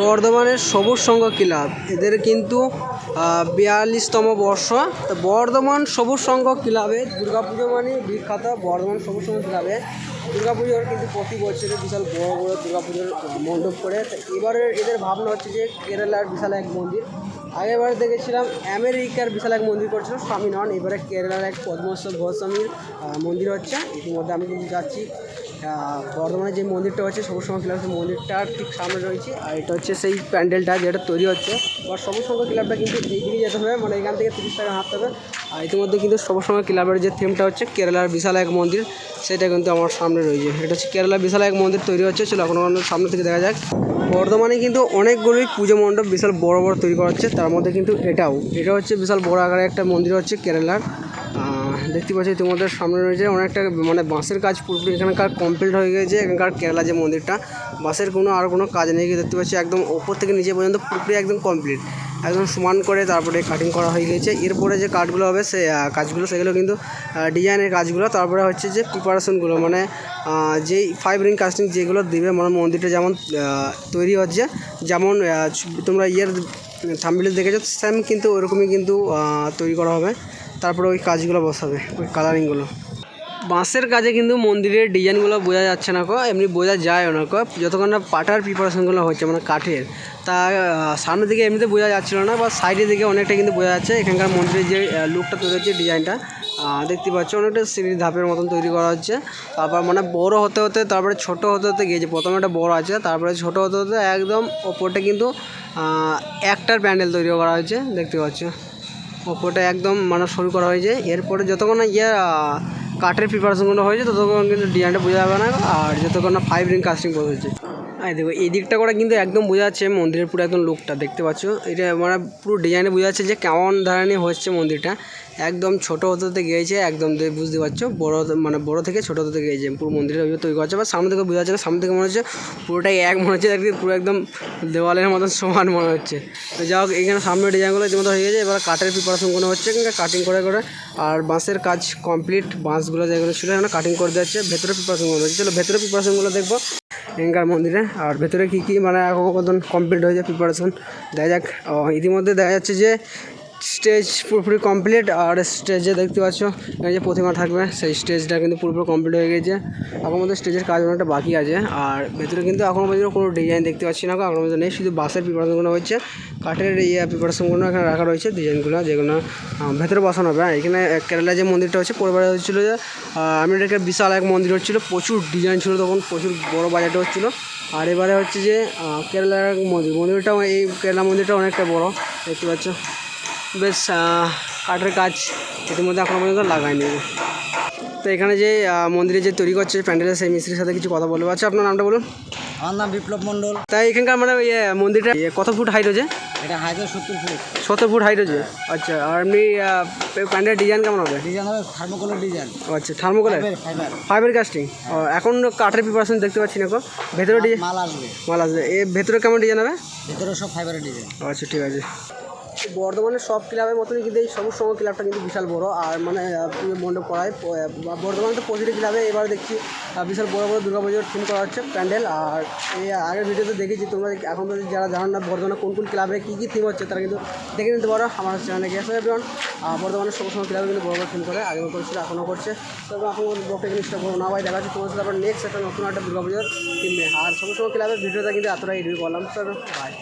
বর্ধমানের সবুজ সংঘ ক্লাব। এদের কিন্তু বিয়াল্লিশতম বর্ষ। তো বর্ধমান সবুজ সংঘ ক্লাবে দুর্গাপুজো মানে বিখ্যাত বর্ধমান সবুজ সংঘ ক্লাবে। দুর্গাপুজোর কিন্তু প্রতি বছরে বিশাল বড় বড় দুর্গাপুজোর মণ্ডপ করে। এবারে এদের ভাবনা হচ্ছে যে কেরালার বিশাল এক মন্দির। আগেরবার দেখেছিলাম আমেরিকার বিশাল এক মন্দির করছিল স্বামী নন এবারে কেরালার এক পদ্মস্বর গোস্বামীর মন্দির হচ্ছে। ইতিমধ্যে আমি কিন্তু যাচ্ছি। বর্ধমানে যে মন্দিরটা হচ্ছে সবুজ সংঘ ক্লাব সেই মন্দিরটার ঠিক সামনে রয়েছে। আর এটা হচ্ছে সেই প্যান্ডেলটা যেটা তৈরি হচ্ছে। আর সবুজ সংঘ ক্লাবটা কিন্তু এইদিকে যেতে হবে মানে এখান থেকে তিরিশ টাকা হাঁটতে হবে। আর ইতিমধ্যে কিন্তু সবুজ সংঘ ক্লাবের যে থিমটা হচ্ছে, কেরালার বিশাল এক মন্দির, সেটা কিন্তু আমার সামনে রয়েছে। এটা হচ্ছে কেরালার বিশাল এক মন্দির তৈরি হচ্ছে, চলো এখন সামনে থেকে দেখা যাক। বর্ধমানে কিন্তু অনেকগুলোই পুজো মণ্ডপ বিশাল বড় বড় তৈরি করা হচ্ছে, তার মধ্যে কিন্তু এটাও। এটা হচ্ছে বিশাল বড় আকারের একটা মন্দির হচ্ছে কেরালার। দেখতে পাচ্ছি তোমাদের সামনে রয়েছে অনেকটা মানে বাঁশের কাজ পুরোপুরি। এখানকার কমপ্লিট হয়ে গেছে, এখানকার কেরালা যে মন্দিরটা, বাঁশের কোনো আর কোনো কাজ নেই। গিয়ে দেখতে পাচ্ছি একদম ওপর থেকে নিচে পর্যন্ত পুরোপুরি একদম কমপ্লিট একদম সমান করে তারপরে কাটিং করা হয়ে গেছে। এরপরে যে কাঠগুলো হবে, সে কাজগুলো, সেগুলো কিন্তু ডিজাইনের কাজগুলো, তারপরে হচ্ছে যে প্রিপারেশনগুলো মানে যেই ফাইভ রিং কাস্টিং যেগুলো দিবে মানে মন্দিরটা যেমন তৈরি হচ্ছে, যেমন তোমরা ইয়ের থাম্বিলে দেখেছ সেম কিন্তু ওরকমই কিন্তু তৈরি করা হবে। তারপরে ওই কাজগুলো বসাবে, ওই কালারিংগুলো বাঁশের কাজে কিন্তু মন্দিরের ডিজাইনগুলো বোঝা যাচ্ছে না কো, এমনি বোঝা যায় না কো। যতক্ষণ না পাটার প্রিপারেশনগুলো হচ্ছে মানে কাঠের। তা সামনের দিকে এমনিতে বোঝা যাচ্ছিল না বা সাইডের দিকে অনেকটা কিন্তু বোঝা যাচ্ছে। এখানকার মন্দিরের যে লুকটা তৈরি হচ্ছে, ডিজাইনটা দেখতে পাচ্ছ অনেকটা সিঁড়ির ধাপের মতন তৈরি করা হচ্ছে। তারপর মানে বড় হতে হতে, তারপরে ছোট হতে হতে গিয়েছে, প্রথমে একটা বড় আছে, তারপরে ছোট হতে হতে একদম ওপরটা কিন্তু একটার প্যান্ডেল তৈরি করা হয়েছে, দেখতে পাচ্ছ। ওপরটা একদম মানে শুরু করা হয়েছে। এরপরে যতক্ষণ না ইয়ে কাঠের প্রিপারেশনগুলো হয়েছে, ততক্ষণ কিন্তু ডিজাইনটা বোঝা যাবে না, আর যতক্ষণ না ফাইভ রিং কাস্টিং হয়েছে এই দেখো, এই দিকটা করে কিন্তু একদম বোঝা যাচ্ছে মন্দিরের পুরো একদম লোকটা, দেখতে পাচ্ছ? এটা মানে পুরো ডিজাইনে বোঝা যাচ্ছে যে কেমন ধরনের হচ্ছে মন্দিরটা। একদম ছোটো হতে হতে গিয়েছে, একদম বুঝতে পারছ, বড় মানে বড় থেকে ছোটো হতে গিয়েছে, পুরো ওইভাবে তৈরি করা হচ্ছে। বা সামনে থেকে বোঝা যাচ্ছে না সামনে থেকে মনে হচ্ছে পুরোটাই এক, মনে হচ্ছে পুরো একদম দেওয়ালের মতন সমান মনে হচ্ছে। তো যাই হোক, এখানে সামনে ডিজাইনগুলো ইতিমধ্যে হয়ে গেছে, এবার কাঠের প্রিপারেশনগুলো হচ্ছে কিন্তু কাটিং করে করে, আর বাঁশের কাজ কমপ্লিট বাঁশগুলো যেগুলো ছিল, এখানে কাটিং করে দিচ্ছে ভেতরে প্রিপারেশনগুলো হচ্ছে। চলো, ভেতরে প্রিপারেশনগুলো দেখব। এখানকার মন্দিরে। আর ভেতরে কী কী মানে মতন কমপ্লিট হয়েছে প্রিপারেশন দেখা যাক। ইতিমধ্যে দেখা যাচ্ছে যে স্টেজ পুরোপুরি কমপ্লিট আর স্টেজে দেখতে পাচ্ছ এখানে যে প্রতিমা থাকবে, সেই স্টেজটা কিন্তু পুরোপুরি কমপ্লিট হয়ে গেছে। এখন মধ্যে স্টেজের কাজ অনেকটা বাকি আছে, আর ভেতরে কিন্তু এখনও পর্যন্ত কোনো ডিজাইন দেখতে পাচ্ছি না এখনও পর্যন্ত নেই, শুধু বাসের প্রিপারেশনগুলো হচ্ছে। কাঠের ইয়ে প্রিপারেশনগুলো এখানে রাখা রয়েছে ডিজাইনগুলো যেগুলো ভেতরে বসানো হবে। আর এখানে কেরালা যে মন্দিরটা হচ্ছে পরিবারে হচ্ছিল যে আমেরিকার বিশাল এক মন্দির হচ্ছিল, প্রচুর ডিজাইন ছিল তখন, প্রচুর বড় বাজেট হচ্ছিল। আর এবারে হচ্ছে যে কেরালার মন্দির মন্দিরটা এই কেরালা মন্দিরটা অনেকটা বড়, দেখতে পাচ্ছ। বেশ কাঠের কাজ ইতিমধ্যে এখনও পর্যন্ত লাগায়নি তো এখানে যে মন্দিরে যে তৈরি করছে প্যান্ডেলের সেই মিস্ত্রির সাথে কিছু কথা বলব। আচ্ছা আপনার নামটা বলুন। আমার নাম বিপ্লব মণ্ডল। তাই এখানকার মানে ইয়ে মন্দিরটা কত ফুট হাইট হচ্ছে এটা হাজার সত্তর ফুট। সত্তর ফুট হাইট হচ্ছে আচ্ছা আর এমনি প্যান্ডেলের ডিজাইন কেমন হবে? ডিজাইন হবে থার্মোকলের ডিজাইন আচ্ছা থার্মোকলের ফাইবার কাস্টিং ও এখন কাঠের প্রিপারেশন দেখতে পাচ্ছি না ভেতরে ডিজাইন মাল আসবে। মাল আসবে। এ ভেতরে কেমন ডিজাইন হবে? ভেতরে সব ফাইবারের ডিজাইন আচ্ছা ঠিক আছে। বর্ধমানের সব ক্লাবের মতনই কিন্তু এই সবুজ সংঘ ক্লাবটা কিন্তু বিশাল বড়। আর মানে মণ্ডপ করায় বর্ধমানে তো প্রতিটি ক্লাবে এবার দেখছি বিশাল বড় বড় দুর্গা পুজোর থিম করা হচ্ছে, প্যান্ডেল। আর এই আগের ভিডিওতে দেখেছি তোমরা, এখন পর্যন্ত যারা জানো না বর্ধমানে কোন কোন ক্লাবে কী কী থিম হচ্ছে, তারা কিন্তু দেখে নিতে পারো আমার চ্যানেলে আসবে এভরিওয়ান বর্ধমানের সবুজ সংঘ ক্লাবে কিন্তু বড় বড় থিম করে আগেও করেছিল এখনও করছে। তবে এখন ব্লগটা জিনিসটা বড় না ভাই দেখা যাচ্ছে তোমার সাথে আবার নেক্সট একটা নতুন একটা দুর্গা পুজোর থিম আর সবুজ সংঘ ক্লাবের ভিডিওটা কিন্তু এতটাই রিভিউ করলাম। তবে বাই